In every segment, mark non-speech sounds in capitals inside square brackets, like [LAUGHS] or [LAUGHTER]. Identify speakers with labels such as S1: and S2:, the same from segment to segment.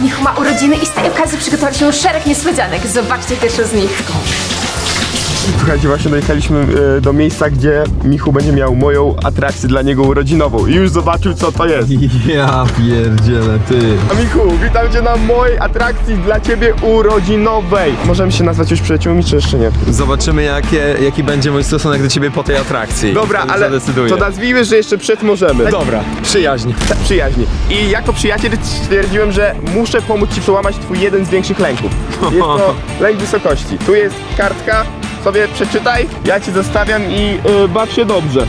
S1: Michu ma urodziny i z tej okazji przygotowaliśmy szereg niespodzianek. Zobaczcie pierwszą z nich.
S2: Słuchajcie, właśnie dojechaliśmy e, do miejsca, gdzie Michu będzie miał moją atrakcję dla niego urodzinową. I już zobaczył, co to jest. [LAUGHS]
S3: Ja pierdzielę, ty.
S2: A Michu, witam cię na mojej atrakcji dla ciebie urodzinowej. Możemy się nazwać już przyjaciółmi, czy jeszcze nie?
S3: Zobaczymy jakie, jaki będzie mój stosunek do ciebie po tej atrakcji.
S2: Dobra, ale
S3: zadecyduję.
S2: to nazwijmy, że jeszcze przed możemy.
S3: Dobra, przyjaźń.
S2: Tak, Przyjaźnie. I jako przyjaciel stwierdziłem, że muszę pomóc ci przełamać twój jeden z większych lęków. [LAUGHS] Jest to lęk wysokości. Tu jest kartka, sobie przeczytaj, ja ci zostawiam i yy, baw się dobrze.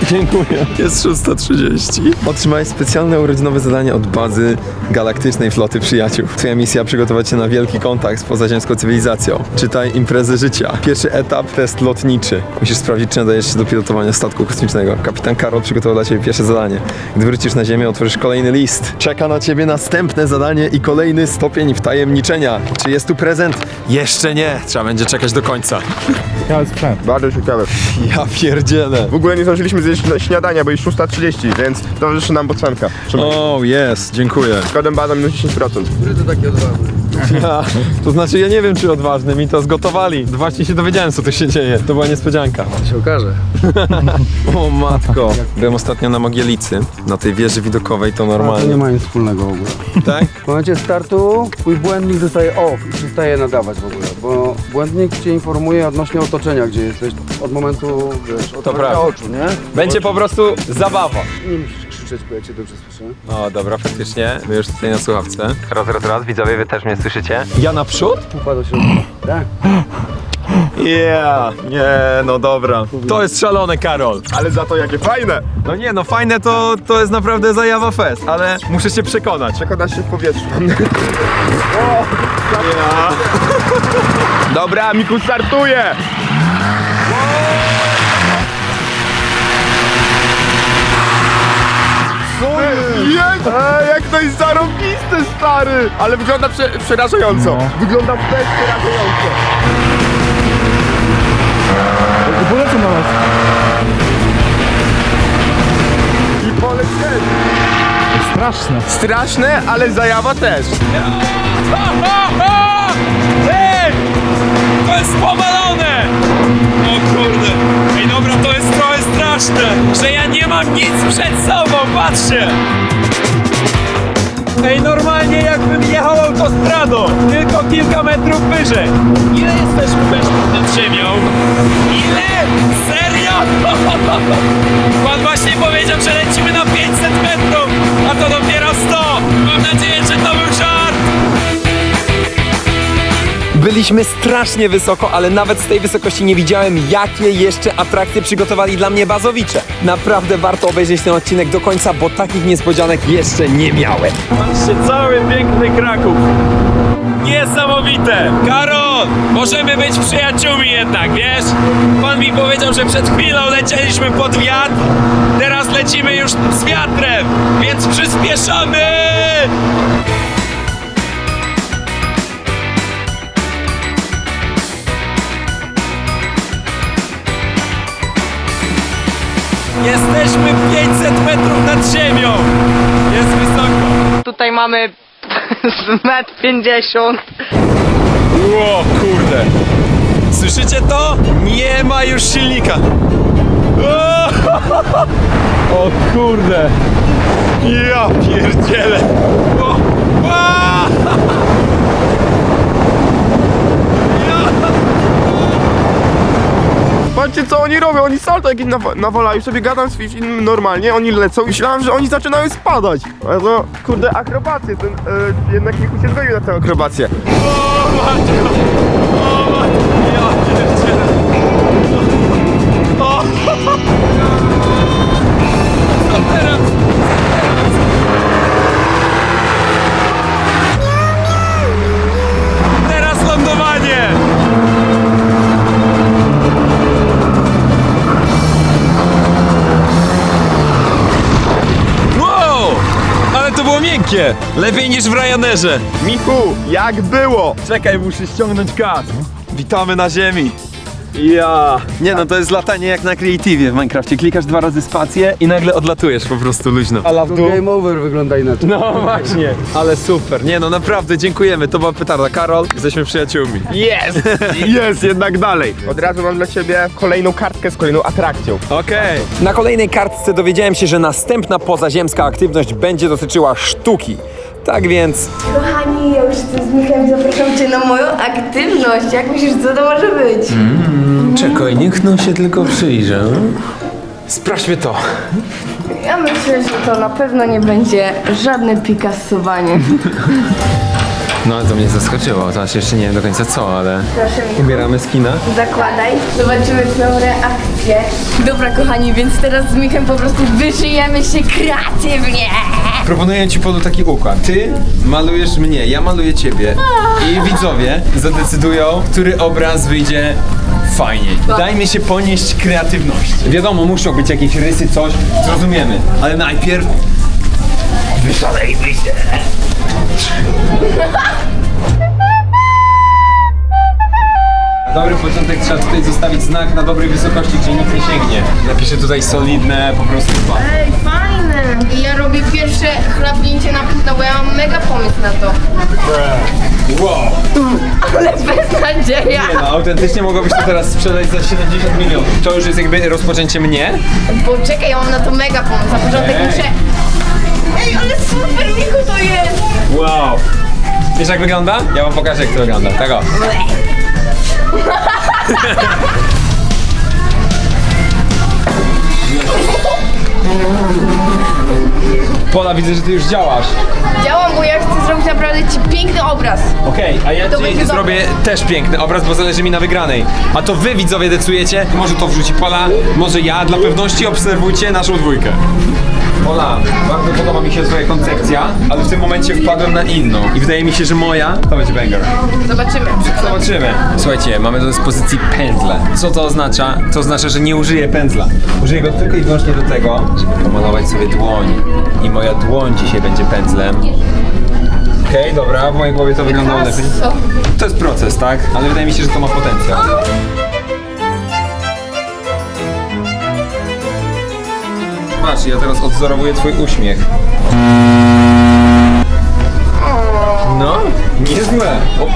S2: [LAUGHS]
S3: Dziękuję. Jest 6.30. Otrzymałeś specjalne urodzinowe zadanie od bazy Galaktycznej Floty Przyjaciół. Twoja misja przygotować się na wielki kontakt z pozaziemską cywilizacją. Czytaj imprezę życia. Pierwszy etap test lotniczy. Musisz sprawdzić, czy nadajesz się do pilotowania statku kosmicznego. Kapitan Karol przygotował dla ciebie pierwsze zadanie. Gdy wrócisz na Ziemię, otworzysz kolejny list. Czeka na ciebie następne zadanie i kolejny stopień wtajemniczenia. Czy jest tu prezent? Jeszcze nie. Trzeba będzie czekać do końca.
S2: Bardzo ciekawe. [LAUGHS]
S3: Ja pierdzielę.
S2: W ogóle nie zdążyliśmy zjeść śniadania, bo jest 6.30, więc towarzyszy nam bocenka. Trzymaj.
S3: O, jest, dziękuję.
S2: Z kodem bada minus 10%.
S3: Ja, to znaczy ja nie wiem czy odważny, mi to zgotowali. Właśnie się dowiedziałem co tu się dzieje. To była niespodzianka.
S4: się okaże. [LAUGHS]
S3: O matko. Byłem ostatnio na Mogielicy, na tej wieży widokowej to
S4: To nie
S3: normalnie.
S4: ma nic wspólnego w ogóle.
S3: Tak?
S4: W momencie startu twój błędnik dostaje off i przestaje nadawać w ogóle, bo błędnik cię informuje odnośnie otoczenia, gdzie jesteś od momentu, wiesz, od
S3: prawda.
S4: oczu, nie?
S3: Będzie po prostu zabawa.
S4: Nie musisz krzyczeć, bo ja cię dobrze słyszę.
S3: O, dobra, faktycznie. My już tutaj na słuchawce. Raz, raz, raz. Widzowie, wy też mnie słyszycie? Ja naprzód?
S4: Do środka. Tak?
S3: Yeah. Nie, no dobra. To jest szalone, Karol.
S2: Ale za to jakie fajne!
S3: No nie, no fajne to, to jest naprawdę zajawa fest, ale muszę się przekonać.
S2: Przekonasz się w powietrzu. [LAUGHS] Dobra, Miku startuje! Ej, jak to jest zarobiste, stary! Ale wygląda prze, przerażająco. Wygląda też przerażająco. Polecę na nas. I polecieli. Straszne. Straszne, ale zajawa też.
S5: Ej! To jest pomalone! O kurde! Ej dobra, to jest trochę straszne, że ja nie mam nic przed sobą, patrzcie! Ej, normalnie jakbym jechał autostradą, tylko kilka metrów wyżej. Ile jesteśmy metrów nad ziemią? Ile? Serio? [LAUGHS] Pan właśnie powiedział, że lecimy na 500 metrów, a to dopiero 100. Mam nadzieję,
S6: Byliśmy strasznie wysoko, ale nawet z tej wysokości nie widziałem, jakie jeszcze atrakcje przygotowali dla mnie bazowicze. Naprawdę warto obejrzeć ten odcinek do końca, bo takich niespodzianek jeszcze nie miałem.
S5: Patrzcie, cały piękny Kraków. Niesamowite! Karol, możemy być przyjaciółmi jednak, wiesz? Pan mi powiedział, że przed chwilą lecieliśmy pod wiatr, teraz lecimy już z wiatrem, więc przyspieszamy! Jesteśmy 500 metrów nad ziemią! Jest wysoko.
S7: Tutaj mamy z [LAUGHS] metr 50.
S5: O kurde! Słyszycie to? Nie ma już silnika! O, [LAUGHS] o kurde! Ja pierdzielę! O, a!
S2: Patrzcie co oni robią, oni salto jakieś naw- nawalają, sobie gadam z kimś innym normalnie, oni lecą i myślałem, że oni zaczynają spadać. Ale to, kurde, akrobacje, ten, e, jednak Michu się zgodził na tę akrobację.
S5: O! Lepiej niż w
S2: Michu, jak było?
S5: Czekaj, muszę ściągnąć kas. Witamy na ziemi.
S3: Ja. Nie no, to jest latanie jak na Creative w Minecrafcie. Klikasz dwa razy spację i nagle odlatujesz po prostu luźno. Ala w dół.
S4: game over wygląda inaczej.
S3: No właśnie, ale super. Nie no, naprawdę dziękujemy. To była petarda. Karol, jesteśmy przyjaciółmi.
S2: Jest! [LAUGHS] Jest jednak dalej. Od razu mam dla ciebie kolejną kartkę z kolejną atrakcją.
S3: Okej. Na kolejnej kartce dowiedziałem się, że następna pozaziemska aktywność będzie dotyczyła sztuki. Tak więc
S8: Kochani, Michałem, zapraszam Cię na moją aktywność. Jak myślisz, co to może być?
S3: Czekaj, niech no się tylko przyjrzę. Sprawdźmy to.
S8: Ja myślę, że to na pewno nie będzie żadne pikassowanie.
S3: No ale to mnie zaskoczyło, to znaczy jeszcze nie wiem do końca co, ale...
S8: Proszę mi,
S3: Ubieramy skina.
S8: zakładaj. Zobaczymy twoją reakcję. Dobra, kochani, więc teraz z Michem po prostu wyżyjemy się kreatywnie.
S3: Proponuję ci polu taki układ. Ty malujesz mnie, ja maluję ciebie i widzowie zadecydują, który obraz wyjdzie fajniej. Dajmy się ponieść kreatywność. Wiadomo, muszą być jakieś rysy, coś, zrozumiemy, ale najpierw wyszalejmy się. Dobry początek trzeba tutaj zostawić znak na dobrej wysokości, gdzie nikt nie sięgnie. Napiszę tutaj solidne, po prostu dwa.
S8: Ej, fajne. I ja robię pierwsze chlapnięcie na płótno, bo ja mam mega pomysł na to.
S3: Wow!
S8: Ale bez nadzieja.
S3: Nie no, autentycznie mogłabyś to teraz sprzedać za 70 milionów. To już jest jakby rozpoczęcie mnie.
S8: Bo czekaj, ja mam na to mega pomysł. Na początek
S3: Ej.
S8: muszę... Ej, ale super Michu to jest!
S3: Wow! Wiesz jak wygląda? Ja wam pokażę jak to wygląda. Tak o. Pola, widzę, że ty już działasz.
S8: Działam, bo ja chcę zrobić naprawdę Ci piękny obraz.
S3: Okej, a ja
S8: To
S3: ci zrobię też piękny obraz, bo zależy mi na wygranej. A to wy widzowie decydujecie, może to wrzuci Pola, może ja. Dla pewności obserwujcie naszą dwójkę. Pola, bardzo podoba mi się twoja koncepcja, ale w tym momencie wpadłem na inną. I wydaje mi się, że moja to będzie banger.
S8: Zobaczymy.
S3: Zobaczymy. Słuchajcie, mamy do dyspozycji pędzle. Co to oznacza? To oznacza, że nie użyję pędzla. Użyję go tylko i wyłącznie do tego, żeby pomalować sobie dłoń. I moja dłoń dzisiaj będzie pędzlem. Okej, dobra, w mojej głowie to wyglądało lepiej. To jest proces, tak? Ale wydaje mi się, że to ma potencjał. Patrz, ja teraz odzorowuję twój uśmiech. No, niezłe. O.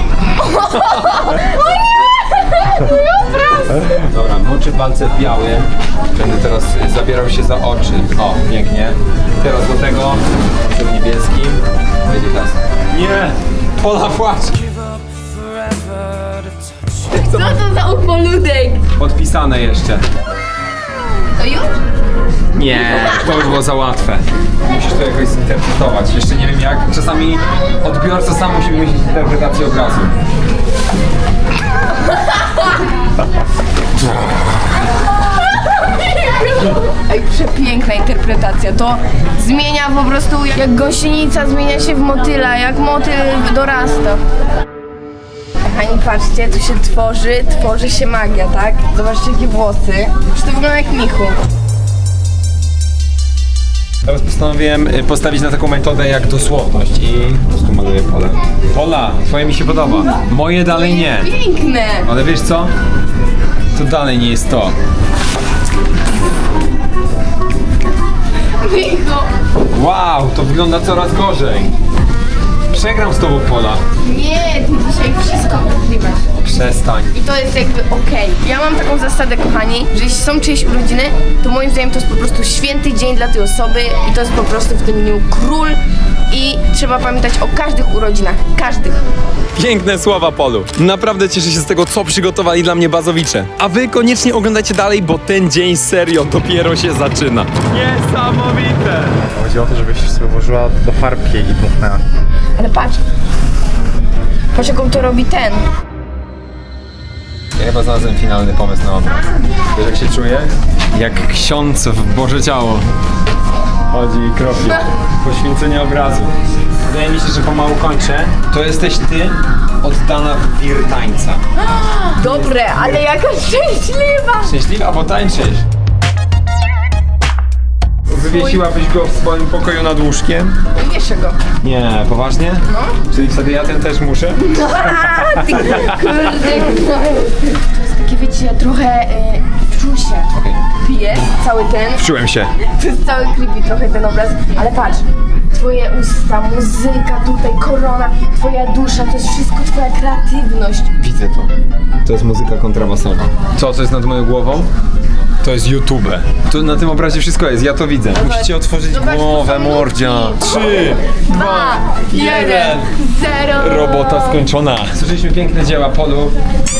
S3: Dobra, moczy palce w biały. Będę teraz zabierał się za oczy. O, pięknie. Teraz do tego moczy w niebieskim. Będzie teraz. Nie! Pola płacz!
S8: Co to za upoludek?
S3: Podpisane jeszcze.
S8: To już?
S3: Nie, to by było za łatwe. Musisz to jakoś zinterpretować. Jeszcze nie wiem jak. Czasami odbiorca sam musi wymyślić interpretację obrazu.
S8: Ej, przepiękna interpretacja. To zmienia po prostu, jak gąsienica zmienia się w motyla, jak motyl dorasta. Kochani, patrzcie, tu się tworzy, tworzy się magia, tak? Zobaczcie, jakie włosy. Czy to wygląda jak Michu?
S3: Teraz postanowiłem y, postawić na taką metodę jak dosłowność i po prostu maluję pole. Pola, twoje mi się podoba. Moje dalej nie.
S8: Piękne!
S3: Ale wiesz co? To dalej nie jest to.
S8: Michu!
S3: Wow, to wygląda coraz gorzej. Przegram z tobą Pola.
S8: Nie, ty dzisiaj wszystko ukrywasz.
S3: Przestań.
S8: I to jest jakby okej. Ja mam taką zasadę, kochani, że jeśli są czyjeś urodziny, to moim zdaniem to jest po prostu święty dzień dla tej osoby i to jest po prostu w tym dniu król i trzeba pamiętać o każdych urodzinach. Każdych.
S3: Piękne słowa, Polu. Naprawdę cieszę się z tego, co przygotowali dla mnie bazowicze. A wy koniecznie oglądajcie dalej, bo ten dzień serio dopiero się zaczyna. Niesamowite!
S2: Chodzi o to, żebyś sobie włożyła do farbki i dmuchnęła.
S8: Ale patrz. Patrz jaką to robi ten.
S3: Ja chyba znalazłem finalny pomysł na obraz. Wiesz jak się czuję? Jak ksiądz w Boże Ciało. Chodzi i kropi. Poświęcenie obrazu. Wydaje mi się, że pomału kończę. To jesteś ty oddana w wir tańca.
S8: Dobre, ale jaka szczęśliwa.
S3: Szczęśliwa, bo tańczysz. Wywiesiłabyś go w swoim pokoju nad łóżkiem?
S8: Wieszę go.
S3: Nie, poważnie? No. Czyli wtedy ja ten też muszę? [LAUGHS]
S8: Ty kurde. takie wiecie, trochę e, wczuł się. Pije cały ten,
S3: Czułem się.
S8: to jest cały creepy trochę ten obraz, ale patrz, twoje usta, muzyka tutaj, korona, twoja dusza, to jest wszystko twoja kreatywność.
S3: Widzę to. To jest muzyka kontrabasowa. Co, co jest nad moją głową? To jest YouTube. Tu na tym obrazie wszystko jest, ja to widzę. Musicie otworzyć
S8: Zobacz,
S3: głowę,
S8: to są
S3: mordzia.
S8: nutki.
S3: Trzy,
S8: Dwa, jeden, zero.
S3: Robota skończona. Słyszeliśmy piękne dzieła, Polu.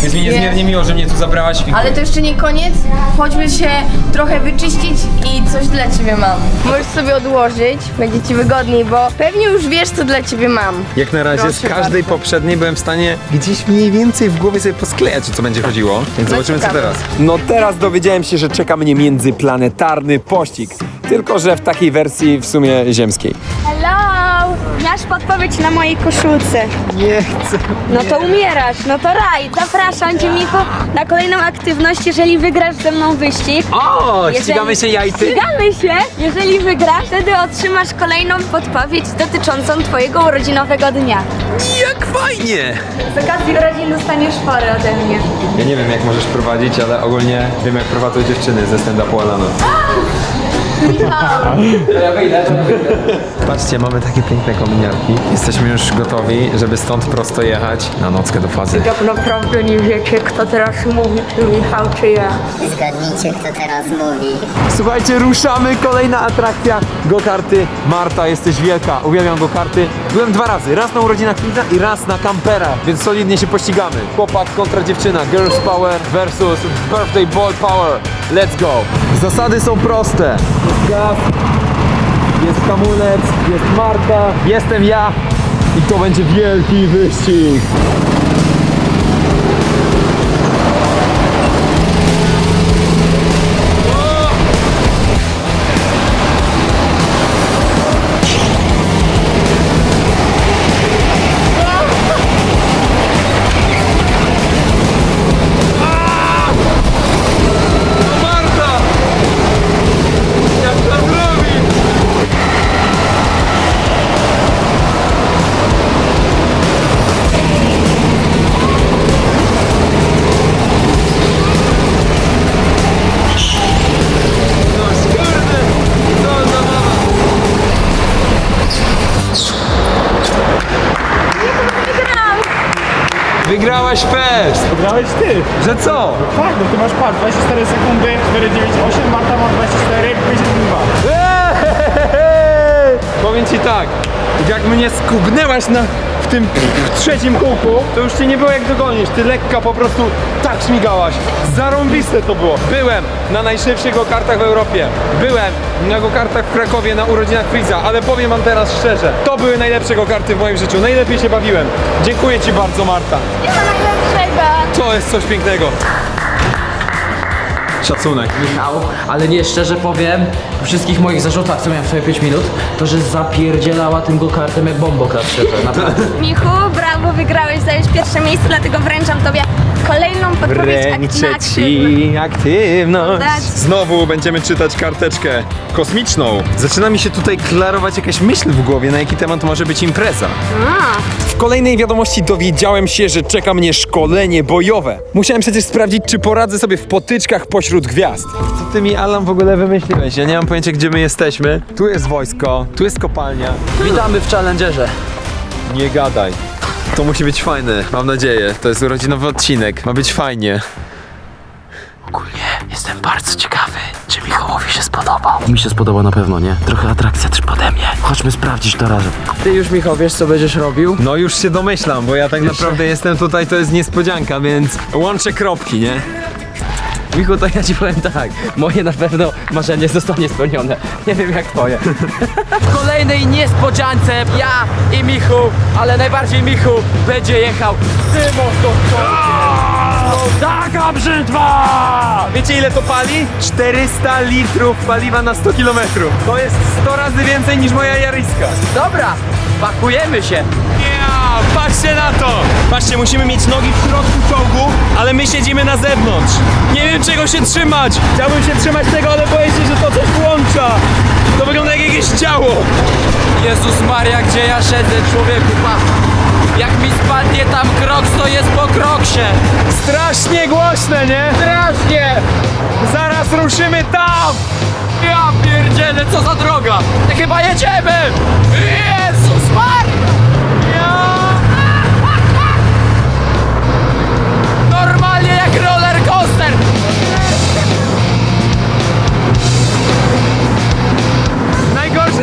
S3: Jest mi niezmiernie miło, że mnie tu zabrałaś.
S8: Ale to jeszcze nie koniec. Chodźmy się trochę wyczyścić i coś dla ciebie mam. Możesz sobie odłożyć, będzie ci wygodniej, bo pewnie już wiesz, co dla ciebie mam.
S3: Jak na razie z
S8: Proszę
S3: każdej
S8: bardzo.
S3: poprzedniej byłem w stanie gdzieś mniej więcej w głowie sobie posklejać, o co będzie chodziło. Więc zobaczymy co
S8: ciekawe.
S3: teraz.
S6: No teraz dowiedziałem się, że czeka mnie międzyplanetarny pościg. Tylko, że w takiej wersji w sumie ziemskiej.
S9: Hello! Masz podpowiedź na mojej koszulce.
S3: Nie chcę.
S9: No to umierasz, no to raj. Zapraszam cię, Michu, na kolejną aktywność, jeżeli wygrasz ze mną wyścig.
S6: O,
S9: Jeżeli-
S6: ścigamy się jajty?
S9: Ścigamy się! Jeżeli wygrasz, wtedy otrzymasz kolejną podpowiedź dotyczącą twojego urodzinowego dnia.
S6: Jak fajnie!
S9: Z okazji urodzin dostaniesz fory ode mnie.
S3: Ja nie wiem jak możesz prowadzić, ale ogólnie wiem jak prowadzą dziewczyny ze stand-upu Alano. [LAUGHS] Patrzcie, mamy takie piękne kominiarki. Jesteśmy już gotowi, żeby stąd prosto jechać na nockę do fazy.
S9: Tak naprawdę nie wiecie, kto teraz mówi, czy Michał, czy ja.
S10: Zgadnijcie, kto teraz mówi.
S6: Słuchajcie, ruszamy, kolejna atrakcja. Go-karty. Marta, jesteś wielka. Uwielbiam go-karty. Byłem dwa razy. Raz na urodzinach Liza i raz na kampera, więc solidnie się pościgamy. Chłopak kontra dziewczyna. Girls Power versus Birthday Ball Power. Let's go. Zasady są proste. Gaz, jest hamulec, jest Marta, jestem ja i to będzie wielki wyścig.
S2: Par, 24 sekundy, 498, Marta ma 24, 52.
S6: Eee! Powiem ci tak, jak mnie skubnęłaś na, w tym w trzecim kółku, to już cię nie było jak dogonić. Ty lekka po prostu tak śmigałaś. Zarąbiste to było. Byłem na najszybszych go-kartach w Europie. Byłem na go-kartach w Krakowie na urodzinach Friza, ale powiem wam teraz szczerze, to były najlepsze go-karty w moim życiu. Najlepiej się bawiłem. Dziękuję ci bardzo, Marta.
S9: Nie ma najlepszego!
S6: To jest coś pięknego. Szacunek.
S11: Michał, ale nie, szczerze powiem, po wszystkich moich zarzutach, co miałem w sobie 5 minut, to że zapierdzielała tym go-kartem jak bombokrat szczerze, naprawdę.
S9: Michu, brawo, wygrałeś, zająłeś pierwsze miejsce, dlatego wręczam tobie kolejną podpowiedź ak-
S3: Wręczę ci aktywność.
S9: Dać.
S3: Znowu będziemy czytać karteczkę kosmiczną. Zaczyna mi się tutaj klarować jakaś myśl w głowie, na jaki temat może być impreza.
S6: W kolejnej wiadomości dowiedziałem się, że czeka mnie szkolenie bojowe. Musiałem przecież sprawdzić, czy poradzę sobie w potyczkach pośród gwiazd.
S3: Co ty mi, Alan, w ogóle wymyśliłeś? Ja nie mam pojęcia, gdzie my jesteśmy. Tu jest wojsko, tu jest kopalnia.
S11: Witamy w Challengerze.
S3: Nie gadaj. To musi być fajne, mam nadzieję. To jest urodzinowy odcinek, ma być fajnie.
S11: Ogólnie jestem bardzo ciekawy, czy Michałowi się spodobał. Mi się spodoba na pewno, nie? Trochę atrakcja też pode mnie. Chodźmy sprawdzić to razem. Ty już, Michał, wiesz co będziesz robił?
S3: No już się domyślam, bo ja tak naprawdę jestem tutaj, to jest niespodzianka, więc łączę kropki, nie?
S11: Michu, to ja ci powiem tak, moje na pewno marzenie zostanie spełnione. Nie wiem jak twoje. W [LAUGHS] kolejnej niespodziance ja i Michu, ale najbardziej Michu, będzie jechał tym oto Taka brzytwa!
S3: Wiecie ile to pali? 400 litrów paliwa na 100 km. To jest 100 razy więcej niż moja Jariska.
S11: Dobra, pakujemy się.
S5: Patrzcie na to! Patrzcie, musimy mieć nogi w środku czołgu, ale my siedzimy na zewnątrz. Nie wiem czego się trzymać. Chciałbym się trzymać tego, ale boję się, że to coś włącza. To wygląda jak jakieś ciało.
S11: Jezus Maria, gdzie ja siedzę, człowieku, pa. Jak mi spadnie tam krok, to jest po kroksie.
S5: Strasznie głośne, nie?
S11: Strasznie!
S5: Zaraz ruszymy tam!
S11: Ja pierdzielę, co za droga! Chyba jedziemy! Jezus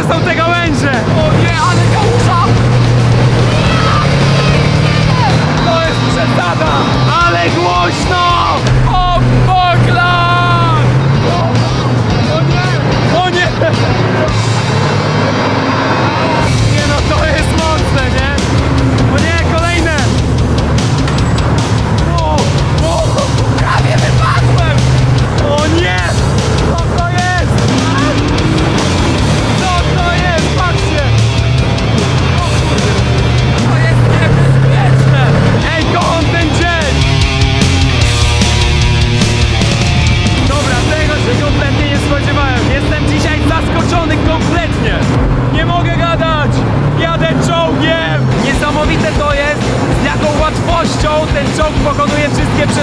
S5: są te gałęzie!
S11: O nie, ale kałuża!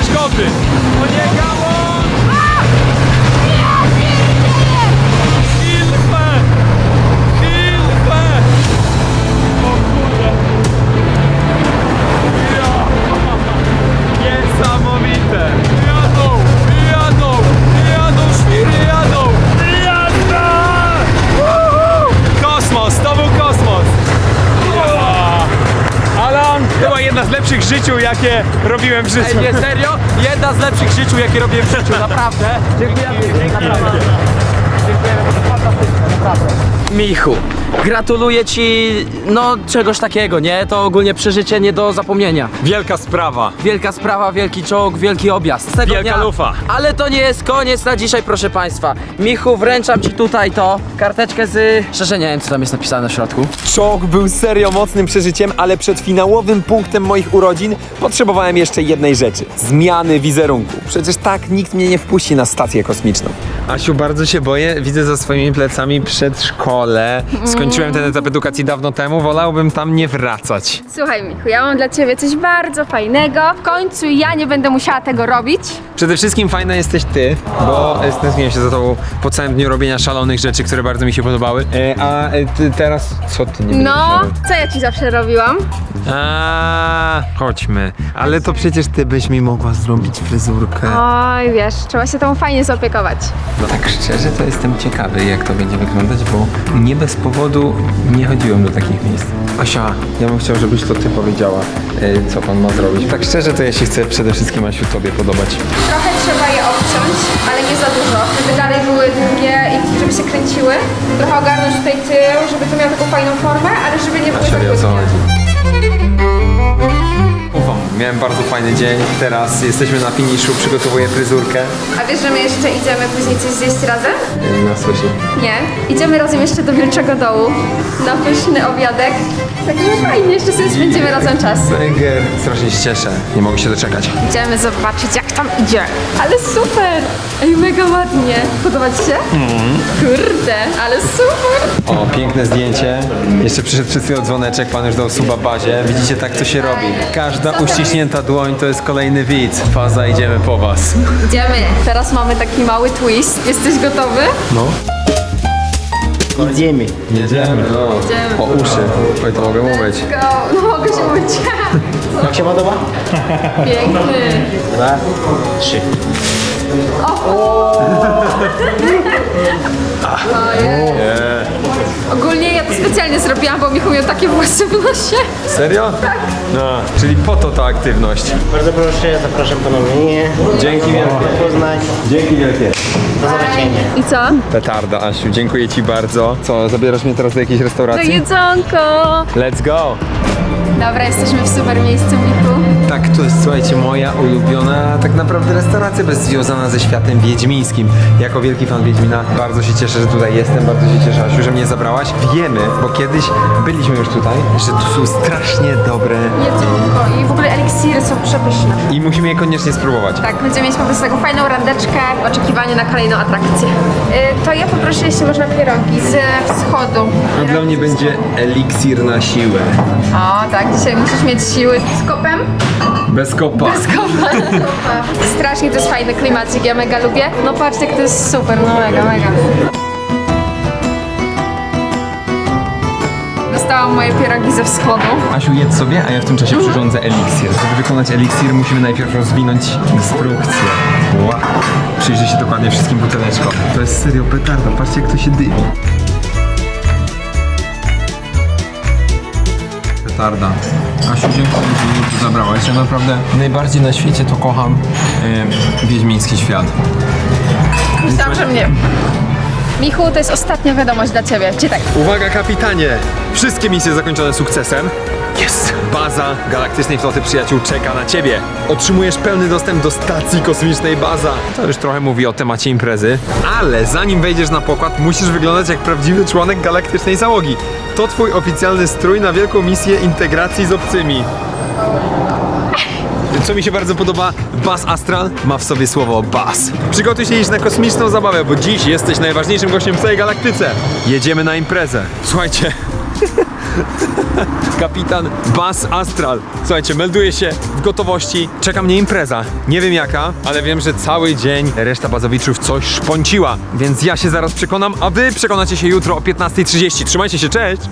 S5: Przeszkody. O nie, gałąź! Życiu, jakie robiłem w życiu.
S11: Ej, nie, serio? Jedna z lepszych życiu, jakie robię w życiu, naprawdę. Dziękujemy. Naprawdę. Michu, gratuluję ci, no czegoś takiego, nie? To ogólnie przeżycie nie do zapomnienia.
S5: Wielka sprawa.
S11: Wielka sprawa, wielki czołg, wielki objazd. Z tego
S5: Wielka
S11: dnia.
S5: lufa.
S11: Ale to nie jest koniec na dzisiaj, proszę państwa. Michu, wręczam ci tutaj to, karteczkę z... Szczerze nie wiem, co tam jest napisane w środku.
S6: Czołg był serio mocnym przeżyciem, ale przed finałowym punktem moich urodzin potrzebowałem jeszcze jednej rzeczy. Zmiany wizerunku. Przecież tak nikt mnie nie wpuści na stację kosmiczną.
S3: Asiu, bardzo się boję. Widzę za swoimi plecami przedszkole. Skończyłem ten etap edukacji dawno temu. Wolałbym tam nie wracać.
S1: Słuchaj, Michu, ja mam dla ciebie coś bardzo fajnego. W końcu ja nie będę musiała tego robić.
S3: Przede wszystkim fajna jesteś ty, bo stęskniłem się za tobą po całym dniu robienia szalonych rzeczy, które bardzo mi się podobały. E, a e, ty teraz co ty nie będziesz
S1: No,
S3: robił?
S1: co ja ci zawsze robiłam?
S3: A, chodźmy. Ale to przecież ty byś mi mogła zrobić fryzurkę.
S1: Oj, wiesz, trzeba się tą fajnie zaopiekować.
S3: No tak szczerze to jestem ciekawy jak to będzie wyglądać, bo nie bez powodu nie chodziłem do takich miejsc. Asia, ja bym chciał, żebyś to ty powiedziała, e, co pan ma zrobić. Tak szczerze to ja się chcę przede wszystkim Asiu tobie podobać.
S1: Trochę trzeba je obciąć, ale nie za dużo, żeby dalej były długie i żeby się kręciły. Trochę ogarnąć tutaj tył, żeby to miało taką fajną formę, ale żeby nie było
S3: Asia
S1: za
S3: wie o co chodzi. Miałem bardzo fajny dzień. Teraz jesteśmy na finiszu, przygotowuję fryzurkę.
S1: A wiesz, że my jeszcze idziemy później coś zjeść razem?
S3: Na sushi.
S1: Nie. Idziemy razem jeszcze do Wilczego Dołu na pyszny obiadek. Także fajnie, jeszcze sobie spędzimy razem czas.
S3: Węgier. Strasznie się cieszę. Nie mogę się doczekać.
S1: Idziemy zobaczyć, jak tam idzie. Ale super! Ej, mega ładnie. Podoba ci się? Kurde, ale super!
S3: O, piękne zdjęcie. Jeszcze przyszedł przed chwilą dzwoneczek, pan już dał suba bazie. Widzicie, tak to się robi. Każda uściśnięta dłoń to jest kolejny widz. Faza, idziemy po was.
S1: Idziemy. Teraz mamy taki mały twist. Jesteś gotowy?
S3: No.
S10: Idziemy.
S3: Jedziemy, no.
S1: Idziemy.
S3: Po uszy. Oj, to mogę mówić.
S1: Go. No mogę się mówić. [LAUGHS]
S10: Jak się podoba?
S1: Piękny.
S10: Dwa, trzy. [LAUGHS]
S1: Ogólnie ja to specjalnie zrobiłam, bo Michał miał takie włosy w nosie.
S3: Serio? Tak. No, czyli po to ta aktywność.
S10: Bardzo proszę, zapraszam ponownie.
S3: Dzięki wielkie.
S10: Poznać.
S3: Dzięki wielkie.
S10: Do zobaczenia.
S1: I co?
S3: Petarda, Asiu, dziękuję ci bardzo. Co, zabierasz mnie teraz do jakiejś
S1: To
S3: restauracji?
S1: jedzonko.
S3: Let's go!
S1: Dobra, jesteśmy w super miejscu, Michu.
S3: Tak, to jest, słuchajcie, moja ulubiona tak naprawdę restauracja bez związana ze światem wiedźmińskim. Jako wielki fan Wiedźmina bardzo się cieszę, że tutaj jestem, bardzo się cieszę, Asiu, że mnie zabrałaś. Wiemy, bo kiedyś byliśmy już tutaj, że tu są strasznie dobre
S1: jedzonko i w ogóle eliksiry są przepyszne.
S3: I musimy je koniecznie spróbować.
S1: Tak, będziemy mieć po prostu taką fajną randeczkę w oczekiwaniu na kolejną atrakcję. Y, to ja poproszę, jeśli można, pierogi z wschodu.
S3: A dla mnie będzie eliksir na siłę.
S1: O, tak, dzisiaj musisz mieć siły z kopem.
S3: Bez kopa.
S1: Z kopa. Strasznie to jest fajny klimacik, ja mega lubię. No patrzcie, jak to jest super, no mega, mega. Dostałam moje pierogi ze wschodu.
S3: Asiu, jedz sobie, a ja w tym czasie przyrządzę eliksir. Żeby wykonać eliksir, musimy najpierw rozwinąć instrukcję. Wow. Przyjrzyj się dokładnie wszystkim buteleczkom. To jest serio petarda, patrzcie jak to się dymi. Petarda. Asiu, dziękuję, że mnie tu zabrałaś. Ja naprawdę najbardziej na świecie to kocham e, wiedźmiński świat.
S1: Myślałam, że mnie. Michu, to jest ostatnia wiadomość dla ciebie. Czytaj.
S3: Uwaga kapitanie! Wszystkie misje zakończone sukcesem. Jest! Baza Galaktycznej Floty Przyjaciół czeka na ciebie. Otrzymujesz pełny dostęp do stacji kosmicznej Baza. To już trochę mówi o temacie imprezy. Ale zanim wejdziesz na pokład, musisz wyglądać jak prawdziwy członek galaktycznej załogi. To twój oficjalny strój na wielką misję integracji z obcymi. Co mi się bardzo podoba, Bas Astral ma w sobie słowo Bas. Przygotuj się iść na kosmiczną zabawę, bo dziś jesteś najważniejszym gościem w całej galaktyce. Jedziemy na imprezę. Słuchajcie. [LAUGHS] Kapitan Bas Astral. Słuchajcie, melduję się w gotowości. Czeka mnie impreza. Nie wiem jaka, ale wiem, że cały dzień reszta bazowiczów coś szponciła. Więc ja się zaraz przekonam, a wy przekonacie się jutro o 15.30. Trzymajcie się, cześć!